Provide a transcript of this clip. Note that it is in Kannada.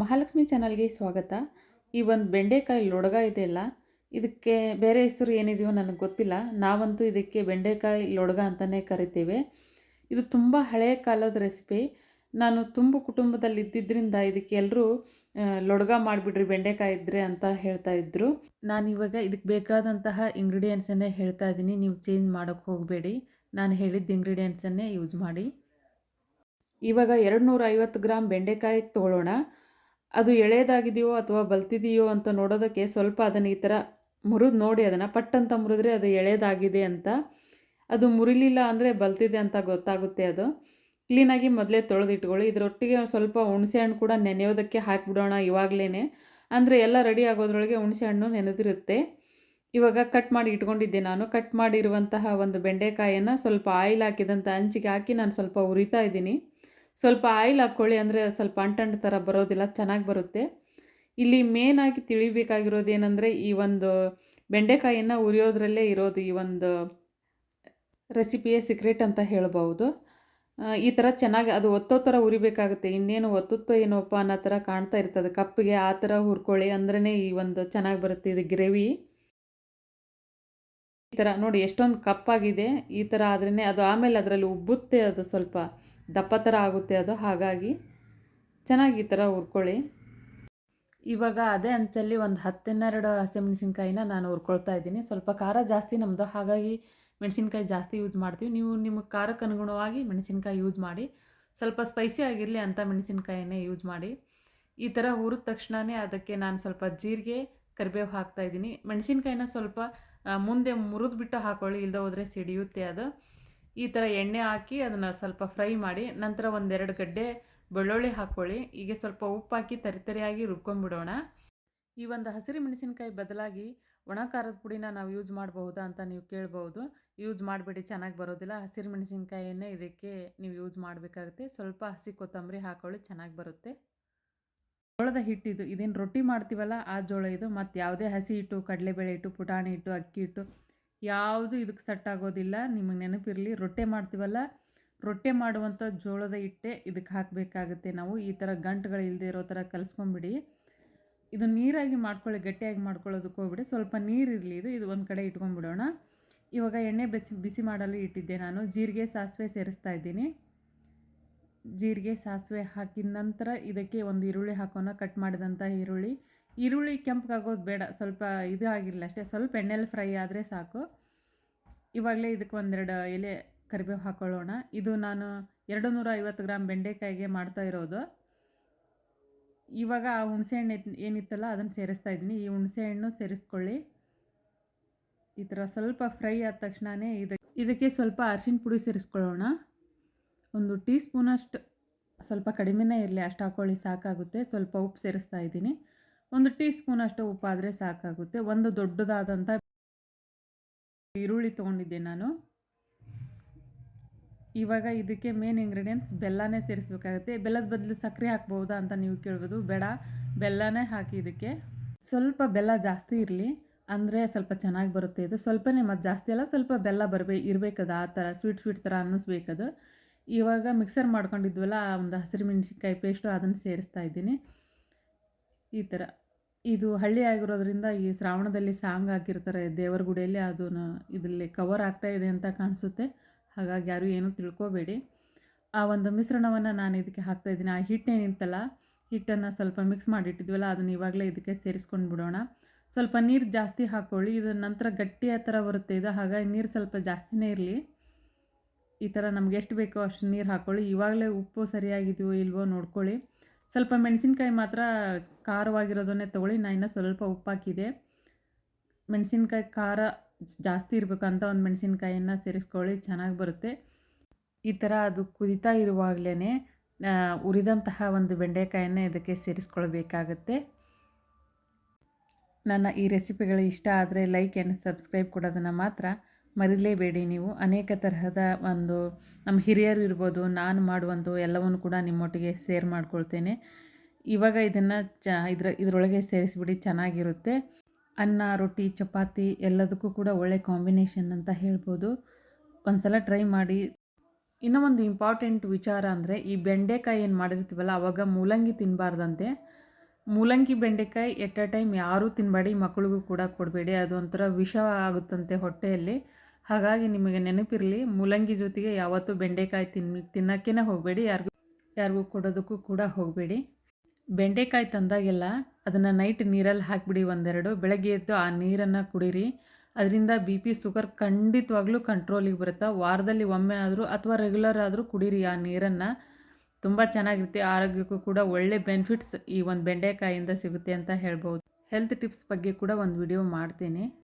ಮಹಾಲಕ್ಷ್ಮಿ ಚಾನಲ್ಗೆ ಸ್ವಾಗತ. ಈ ಒಂದು ಬೆಂಡೆಕಾಯಿ ಲೊಡಗ ಇದೆಯಲ್ಲ ಇದಕ್ಕೆ ಬೇರೆ ಹೆಸರು ಏನಿದೆಯೋ ನನಗೆ ಗೊತ್ತಿಲ್ಲ. ನಾವಂತೂ ಇದಕ್ಕೆ ಬೆಂಡೆಕಾಯಿ ಲೊಡಗ ಅಂತಲೇ ಕರಿತೇವೆ. ಇದು ತುಂಬ ಹಳೆಯ ಕಾಲದ ರೆಸಿಪಿ. ನಾನು ತುಂಬ ಕುಟುಂಬದಲ್ಲಿ ಇದ್ದಿದ್ದರಿಂದ ಇದಕ್ಕೆ ಎಲ್ಲರೂ ಲೊಡಗ ಮಾಡಿಬಿಡ್ರಿ, ಬೆಂಡೆಕಾಯಿ ಇದ್ದರೆ ಅಂತ ಹೇಳ್ತಾ ಇದ್ದರು ನಾನು ಇವಾಗ ಇದಕ್ಕೆ ಬೇಕಾದಂತಹ ಇಂಗ್ರೀಡಿಯೆಂಟ್ಸನ್ನೇ ಹೇಳ್ತಾ ಇದ್ದೀನಿ. ನೀವು ಚೇಂಜ್ ಮಾಡೋಕ್ಕೆ ಹೋಗಬೇಡಿ. ನಾನು ಹೇಳಿದ್ದ ಇಂಗ್ರೀಡಿಯೆಂಟ್ಸನ್ನೇ ಯೂಸ್ ಮಾಡಿ. ಇವಾಗ ಎರಡು ನೂರ ಐವತ್ತು ಗ್ರಾಮ್ ಬೆಂಡೆಕಾಯಿ ತೊಗೊಳ್ಳೋಣ ಅದು ಎಳೆಯದಾಗಿದೆಯೋ ಅಥವಾ ಬಲ್ತಿದೆಯೋ ಅಂತ ನೋಡೋದಕ್ಕೆ ಸ್ವಲ್ಪ ಅದನ್ನು ಈ ಥರ ಮುರಿದು ನೋಡಿ ಅದನ್ನು ಪಟ್ಟಂತ ಮುರಿದ್ರೆ ಅದು ಎಳೆಯದಾಗಿದೆ ಅಂತ. ಅದು ಮುರಿಲಿಲ್ಲ ಅಂದರೆ ಬಲ್ತಿದೆ ಅಂತ ಗೊತ್ತಾಗುತ್ತೆ ಅದು. ಕ್ಲೀನಾಗಿ ಮೊದಲೇ ತೊಳೆದಿಟ್ಕೊಳ್ಳಿ. ಇದರೊಟ್ಟಿಗೆ ಸ್ವಲ್ಪ ಹುಣಸೆ ಹಣ್ಣು ಕೂಡ ನೆನೆಯೋದಕ್ಕೆ ಹಾಕಿಬಿಡೋಣ ಇವಾಗಲೇ ಅಂದರೆ ಎಲ್ಲ ರೆಡಿ ಆಗೋದ್ರೊಳಗೆ ಹುಣಸೆ ಹಣ್ಣು ನೆನೆದಿರುತ್ತೆ. ಇವಾಗ ಕಟ್ ಮಾಡಿ ಇಟ್ಕೊಂಡಿದ್ದೆ ನಾನು. ಕಟ್ ಮಾಡಿರುವಂತಹ ಒಂದು ಬೆಂಡೆಕಾಯಿಯನ್ನು ಸ್ವಲ್ಪ ಆಯಿಲ್ ಹಾಕಿದಂಥ ಹಂಚಿಗೆ ಹಾಕಿ ನಾನು ಸ್ವಲ್ಪ ಉರಿತಾ ಇದ್ದೀನಿ. ಸ್ವಲ್ಪ ಆಯಿಲ್ ಹಾಕ್ಕೊಳ್ಳಿ ಅಂದರೆ ಸ್ವಲ್ಪ ಅಂಟಂಟ್ ಥರ ಬರೋದಿಲ್ಲ, ಚೆನ್ನಾಗಿ ಬರುತ್ತೆ. ಇಲ್ಲಿ ಮೇನಾಗಿ ತಿಳಿಬೇಕಾಗಿರೋದು ಏನಂದರೆ ಈ ಒಂದು ಬೆಂಡೆಕಾಯಿಯನ್ನು ಉರಿಯೋದ್ರಲ್ಲೇ ಇರೋದು ಈ ಒಂದು ರೆಸಿಪಿಯ ಸೀಕ್ರೆಟ್ ಅಂತ ಹೇಳ್ಬೋದು. ಈ ಥರ ಚೆನ್ನಾಗಿ ಅದು ಒತ್ತೋ ಥರ ಉರಿಬೇಕಾಗುತ್ತೆ ಇನ್ನೇನು ಒತ್ತುತ್ತೋ ಏನೋಪ್ಪ ಅನ್ನೋ ಥರ ಕಾಣ್ತಾ ಇರ್ತದೆ. ಕಪ್ಪಿಗೆ ಆ ಥರ ಹುರ್ಕೊಳ್ಳಿ ಅಂದ್ರೇ ಈ ಒಂದು ಚೆನ್ನಾಗಿ ಬರುತ್ತೆ ಇದು ಗ್ರೇವಿ. ಈ ಥರ ನೋಡಿ ಎಷ್ಟೊಂದು ಕಪ್ಪಾಗಿದೆ. ಈ ಥರ ಆದ್ರೇ ಅದು ಆಮೇಲೆ ಅದರಲ್ಲಿ ಉಬ್ಬುತ್ತೆ ಅದು ಸ್ವಲ್ಪ. ದಪ್ಪ ಥರ ಆಗುತ್ತೆ ಅದು, ಹಾಗಾಗಿ ಚೆನ್ನಾಗಿ ಈ ಥರ ಹುರ್ಕೊಳ್ಳಿ. ಇವಾಗ ಅದೇ ಅಂಚಲ್ಲಿ ಒಂದು ಹತ್ತೆನ್ನೆರಡು ಹಸಿಮೆಣಸಿನ್ಕಾಯಿನ ನಾನು ಹುರ್ಕೊಳ್ತಾ ಇದ್ದೀನಿ. ಸ್ವಲ್ಪ ಖಾರ ಜಾಸ್ತಿ ನಮ್ಮದು ಹಾಗಾಗಿ ಮೆಣಸಿನ್ಕಾಯಿ ಜಾಸ್ತಿ ಯೂಸ್ ಮಾಡ್ತೀವಿ. ನೀವು ನಿಮ್ಮ ಖಾರಕ್ಕೆ ಅನುಗುಣವಾಗಿ ಮೆಣಸಿನ್ಕಾಯಿ ಯೂಸ್ ಮಾಡಿ, ಸ್ವಲ್ಪ ಸ್ಪೈಸಿ ಆಗಿರಲಿ ಅಂತ ಮೆಣಸಿನ್ಕಾಯಿನೇ ಯೂಸ್ ಮಾಡಿ. ಈ ಥರ ಹುರಿದ ತಕ್ಷಣವೇ ಅದಕ್ಕೆ ನಾನು ಸ್ವಲ್ಪ ಜೀರಿಗೆ, ಕರಿಬೇವು ಹಾಕ್ತಾಯಿದ್ದೀನಿ ಮೆಣಸಿನ್ಕಾಯಿನ ಸ್ವಲ್ಪ ಮುಂದೆ ಮುರಿದು ಬಿಟ್ಟು ಹಾಕೊಳ್ಳಿ ಇಲ್ಲದೆ ಹೋದರೆ ಸಿಡಿಯುತ್ತೆ ಅದು. ಈ ಥರ ಎಣ್ಣೆ ಹಾಕಿ ಅದನ್ನು ಸ್ವಲ್ಪ ಫ್ರೈ ಮಾಡಿ, ನಂತರ ಒಂದೆರಡು ಗಡ್ಡೆ ಬೆಳ್ಳುಳ್ಳಿ ಹಾಕ್ಕೊಳ್ಳಿ ಹೀಗೆ ಸ್ವಲ್ಪ ಉಪ್ಪು ಹಾಕಿ ತರಿತರಿಯಾಗಿ ರುಬ್ಕೊಂಡ್ಬಿಡೋಣ. ಈ ಒಂದು ಹಸಿರು ಮೆಣಸಿನ್ಕಾಯಿ ಬದಲಾಗಿ ಒಣ ಖಾರದ ಪುಡಿನ ನಾವು ಯೂಸ್ ಮಾಡಬಹುದಾ ಅಂತ ನೀವು ಕೇಳ್ಬೋದು ಯೂಸ್ ಮಾಡಬೇಡಿ, ಚೆನ್ನಾಗಿ ಬರೋದಿಲ್ಲ. ಹಸಿರು ಮೆಣಸಿನ್ಕಾಯಿಯನ್ನೇ ಇದಕ್ಕೆ ನೀವು ಯೂಸ್ ಮಾಡಬೇಕಾಗುತ್ತೆ. ಸ್ವಲ್ಪ ಹಸಿ ಕೊತ್ತಂಬರಿ ಹಾಕೊಳ್ಳಿ, ಚೆನ್ನಾಗಿ ಬರುತ್ತೆ. ಜೋಳದ ಹಿಟ್ಟಿದು ಇದೇನು ರೊಟ್ಟಿ ಮಾಡ್ತೀವಲ್ಲ, ಆ ಜೋಳ ಇದು. ಮತ್ತು ಯಾವುದೇ ಹಸಿ ಹಿಟ್ಟು, ಕಡಲೆಬೇಳೆ ಹಿಟ್ಟು, ಪುಟಾಣಿ ಹಿಟ್ಟು, ಅಕ್ಕಿ ಹಿಟ್ಟು ಯಾವುದು ಇದಕ್ಕೆ ಸೆಟ್ ಆಗೋದಿಲ್ಲ. ನಿಮಗೆ ನೆನಪಿರಲಿ, ರೊಟ್ಟೆ ಮಾಡ್ತೀವಲ್ಲ, ರೊಟ್ಟೆ ಮಾಡುವಂಥ ಜೋಳದ ಹಿಟ್ಟೆ ಇದಕ್ಕೆ ಹಾಕಬೇಕಾಗುತ್ತೆ ನಾವು. ಈ ಥರ ಗಂಟುಗಳು ಇಲ್ಲದೆ ಇರೋ ಥರ ಕಲಿಸ್ಕೊಂಬಿಡಿ. ಇದು ನೀರಾಗಿ ಮಾಡ್ಕೊಳ್ಳಿ, ಗಟ್ಟಿಯಾಗಿ ಮಾಡ್ಕೊಳ್ಳೋದಕ್ಕೆ ಹೋಗ್ಬಿಡಿ. ಸ್ವಲ್ಪ ನೀರು ಇರಲಿ ಇದು ಇದು ಒಂದು ಕಡೆ ಇಟ್ಕೊಂಡ್ಬಿಡೋಣ ಇವಾಗ ಎಣ್ಣೆ ಬೆಚ್ಚಿ ಬಿಸಿ ಮಾಡಲು ಇಟ್ಟಿದ್ದೆ ನಾನು. ಜೀರಿಗೆ, ಸಾಸಿವೆ ಸೇರಿಸ್ತಾ ಇದ್ದೀನಿ. ಜೀರಿಗೆ, ಸಾಸಿವೆ ಹಾಕಿದ ನಂತರ ಇದಕ್ಕೆ ಒಂದು ಈರುಳ್ಳಿ ಹಾಕೋಣ. ಕಟ್ ಮಾಡಿದಂಥ ಈರುಳ್ಳಿ. ಈರುಳ್ಳಿ ಕೆಂಪಗಾಗೋದು ಬೇಡ, ಸ್ವಲ್ಪ ಇದು ಆಗಿರಲಿ ಅಷ್ಟೇ, ಸ್ವಲ್ಪ ಎಣ್ಣೆಲಿ ಫ್ರೈ ಆದರೆ ಸಾಕು. ಇವಾಗಲೇ ಇದಕ್ಕೆ ಒಂದೆರಡು ಎಲೆ ಕರಿಬೇವು ಹಾಕ್ಕೊಳ್ಳೋಣ ಇದು ನಾನು ಎರಡು ನೂರ ಐವತ್ತು ಗ್ರಾಮ್ ಬೆಂಡೆಕಾಯಿಗೆ ಮಾಡ್ತಾ ಇರೋದು. ಇವಾಗ ಆ ಹುಣಸೆಹಣ್ಣು ಏನಿತ್ತಲ್ಲ, ಅದನ್ನು ಸೇರಿಸ್ತಾ ಇದ್ದೀನಿ. ಈ ಹುಣಸೆಹಣ್ಣು ಸೇರಿಸ್ಕೊಳ್ಳಿ. ಈ ಥರ ಸ್ವಲ್ಪ ಫ್ರೈ ಆದ ತಕ್ಷಣವೇ ಇದಕ್ಕೆ ಇದಕ್ಕೆ ಸ್ವಲ್ಪ ಅರಿಶಿನ ಪುಡಿ ಸೇರಿಸ್ಕೊಳ್ಳೋಣ. ಒಂದು ಟೀ ಸ್ಪೂನಷ್ಟು ಸ್ವಲ್ಪ ಕಡಿಮೆನೇ ಇರಲಿ, ಅಷ್ಟು ಹಾಕ್ಕೊಳ್ಳಿ ಸಾಕಾಗುತ್ತೆ. ಸ್ವಲ್ಪ ಉಪ್ಪು ಸೇರಿಸ್ತಾ ಇದ್ದೀನಿ. ಒಂದು ಟೀ ಸ್ಪೂನಷ್ಟು ಉಪ್ಪಾದರೆ ಸಾಕಾಗುತ್ತೆ. ಒಂದು ದೊಡ್ಡದಾದಂಥ ಈರುಳ್ಳಿ ತೊಗೊಂಡಿದ್ದೆ ನಾನು. ಇವಾಗ ಇದಕ್ಕೆ ಮೇನ್ ಇಂಗ್ರೀಡಿಯೆಂಟ್ಸ್ ಬೆಲ್ಲನೇ ಸೇರಿಸ್ಬೇಕಾಗುತ್ತೆ. ಬೆಲ್ಲದ ಬದಲು ಸಕ್ಕರೆ ಹಾಕ್ಬೋದಾ ಅಂತ ನೀವು ಕೇಳ್ಬೋದು. ಬೇಡ, ಬೆಲ್ಲನೇ ಹಾಕಿ ಇದಕ್ಕೆ. ಸ್ವಲ್ಪ ಬೆಲ್ಲ ಜಾಸ್ತಿ ಇರಲಿ, ಅಂದರೆ ಸ್ವಲ್ಪ ಚೆನ್ನಾಗಿ ಬರುತ್ತೆ ಇದು. ಸ್ವಲ್ಪನೇ, ಮತ್ತು ಜಾಸ್ತಿ ಅಲ್ಲ, ಸ್ವಲ್ಪ ಬೆಲ್ಲ ಬರಬೇ, ಇರಬೇಕದು. ಆ ಥರ ಸ್ವೀಟ್ ಸ್ವೀಟ್ ಥರ ಅನ್ನಿಸ್ಬೇಕದು. ಇವಾಗ ಮಿಕ್ಸರ್ ಮಾಡ್ಕೊಂಡಿದ್ವಲ್ಲ, ಒಂದು ಹಸಿರು ಮೆಣಸಿನ್ಕಾಯಿ ಪೇಸ್ಟು ಅದನ್ನು ಸೇರಿಸ್ತಾ ಇದ್ದೀನಿ. ಈ ಥರ. ಇದು ಹಳ್ಳಿ ಆಗಿರೋದ್ರಿಂದ ಈ ಶ್ರಾವಣದಲ್ಲಿ ಸಾಂಗ್ ಹಾಕಿರ್ತಾರೆ, ದೇವರ ಗುಡಿಯಲ್ಲಿ ಅದನ್ನು ಇದರಲ್ಲಿ ಕವರ್ ಆಗ್ತಾ ಇದೆ ಅಂತ ಕಾಣಿಸುತ್ತೆ. ಹಾಗಾಗಿ ಯಾರೂ ಏನೂ ತಿಳ್ಕೊಬೇಡಿ. ಆ ಒಂದು ಮಿಶ್ರಣವನ್ನು ನಾನು ಇದಕ್ಕೆ ಹಾಕ್ತಾಯಿದ್ದೀನಿ ಆ ಹಿಟ್ಟೇನಿತ್ತಲ್ಲ ಹಿಟ್ಟನ್ನು ಸ್ವಲ್ಪ ಮಿಕ್ಸ್ ಮಾಡಿಟ್ಟಿದ್ವಲ್ಲ, ಅದನ್ನು ಇವಾಗಲೇ ಇದಕ್ಕೆ ಸೇರಿಸ್ಕೊಂಡು ಬಿಡೋಣ. ಸ್ವಲ್ಪ ನೀರು ಜಾಸ್ತಿ ಹಾಕ್ಕೊಳ್ಳಿ ಇದು ನಂತರ ಗಟ್ಟಿಯ ಥರ ಬರುತ್ತೆ ಇದು, ಹಾಗಾಗಿ ನೀರು ಸ್ವಲ್ಪ ಜಾಸ್ತಿನೇ ಇರಲಿ. ಈ ಥರ ನಮ್ಗೆ ಎಷ್ಟು ಬೇಕೋ ಅಷ್ಟು ನೀರು ಹಾಕ್ಕೊಳ್ಳಿ ಇವಾಗಲೇ ಉಪ್ಪು ಸರಿಯಾಗಿದೆಯೋ ಇಲ್ವೋ ನೋಡ್ಕೊಳ್ಳಿ. ಸ್ವಲ್ಪ ಮೆಣಸಿನ್ಕಾಯಿ ಮಾತ್ರ ಖಾರವಾಗಿರೋದನ್ನೇ ತೊಗೊಳ್ಳಿ. ನಾನು ಇನ್ನೂ ಸ್ವಲ್ಪ ಉಪ್ಪಾಕಿದೆ. ಮೆಣಸಿನ್ಕಾಯಿ ಖಾರ ಜಾಸ್ತಿ ಇರಬೇಕಂತ ಒಂದು ಮೆಣಸಿನ್ಕಾಯಿಯನ್ನು ಸೇರಿಸ್ಕೊಳ್ಳಿ, ಚೆನ್ನಾಗಿ ಬರುತ್ತೆ. ಈ ಥರ ಅದು ಕುದಿತಾ ಇರುವಾಗಲೇ ಉರಿದಂತಹ ಒಂದು ಬೆಂಡೆಕಾಯನ್ನು ಇದಕ್ಕೆ ಸೇರಿಸ್ಕೊಳ್ಬೇಕಾಗತ್ತೆ. ನನ್ನ ಈ ರೆಸಿಪಿಗಳು ಇಷ್ಟ ಆದರೆ ಲೈಕ್ ಆ್ಯಂಡ್ ಸಬ್ಸ್ಕ್ರೈಬ್ ಕೊಡೋದನ್ನು ಮಾತ್ರ ಮರಿಲೇಬೇಡಿ ನೀವು. ಅನೇಕ ತರಹದ ಒಂದು ನಮ್ಮ ಹಿರಿಯರು ಇರ್ಬೋದು, ನಾನು ಮಾಡುವಂಥ ಎಲ್ಲವನ್ನು ಕೂಡ ನಿಮ್ಮೊಟ್ಟಿಗೆ ಸೇರ್ ಮಾಡ್ಕೊಳ್ತೇನೆ. ಇವಾಗ ಇದನ್ನು ಚ, ಇದ್ರ, ಇದರೊಳಗೆ ಸೇರಿಸಿಬಿಡಿ, ಚೆನ್ನಾಗಿರುತ್ತೆ. ಅನ್ನ, ರೊಟ್ಟಿ, ಚಪಾತಿ ಎಲ್ಲದಕ್ಕೂ ಕೂಡ ಒಳ್ಳೆ ಕಾಂಬಿನೇಷನ್ ಅಂತ ಹೇಳ್ಬೋದು. ಒಂದು ಸಲ ಟ್ರೈ ಮಾಡಿ. ಇನ್ನೂ ಒಂದು ಇಂಪಾರ್ಟೆಂಟ್ ವಿಚಾರ ಅಂದರೆ, ಈ ಬೆಂಡೆಕಾಯಿ ಏನು ಮಾಡಿರ್ತೀವಲ್ಲ, ಅವಾಗ ಮೂಲಂಗಿ ತಿನ್ನಬಾರ್ದಂತೆ ಮೂಲಂಗಿ ಬೆಂಡೆಕಾಯಿ ಎಟ್ ಅ ಟೈಮ್ ಯಾರೂ ತಿನ್ನಬೇಡಿ ಮಕ್ಕಳಿಗೂ ಕೂಡ ಕೊಡಬೇಡಿ, ಅದು ವಿಷ ಆಗುತ್ತಂತೆ ಹೊಟ್ಟೆಯಲ್ಲಿ. ಹಾಗಾಗಿ ನಿಮಗೆ ನೆನಪಿರಲಿ, ಮೂಲಂಗಿ ಜೊತೆಗೆ ಯಾವತ್ತೂ ಬೆಂಡೆಕಾಯಿ ತಿನ್ ತಿನ್ನೋಕ್ಕೇ ಹೋಗಬೇಡಿ. ಯಾರಿಗೂ ಯಾರಿಗೂ ಕೊಡೋದಕ್ಕೂ ಕೂಡ ಹೋಗಬೇಡಿ. ಬೆಂಡೆಕಾಯಿ ತಂದಾಗೆಲ್ಲ ಅದನ್ನು ನೈಟ್ ನೀರಲ್ಲಿ ಹಾಕಿಬಿಡಿ ಒಂದೆರಡು. ಬೆಳಗ್ಗೆ ಎದ್ದು ಆ ನೀರನ್ನು ಕುಡೀರಿ. ಅದರಿಂದ ಬಿ ಪಿ ಶುಗರ್ ಖಂಡಿತವಾಗ್ಲೂ ಕಂಟ್ರೋಲಿಗೆ ಬರುತ್ತೆ? ವಾರದಲ್ಲಿ ಒಮ್ಮೆ ಆದರೂ ಅಥವಾ ರೆಗ್ಯುಲರ್ ಆದರೂ ಕುಡೀರಿ ಆ ನೀರನ್ನು. ತುಂಬ ಚೆನ್ನಾಗಿರುತ್ತೆ. ಆರೋಗ್ಯಕ್ಕೂ ಕೂಡ ಒಳ್ಳೆ ಬೆನಿಫಿಟ್ಸ್ ಈ ಒಂದು ಬೆಂಡೆಕಾಯಿಂದ ಸಿಗುತ್ತೆ ಅಂತ ಹೇಳ್ಬೋದು. ಹೆಲ್ತ್ ಟಿಪ್ಸ್ ಬಗ್ಗೆ ಕೂಡ ಒಂದು ವಿಡಿಯೋ ಮಾಡ್ತೀನಿ.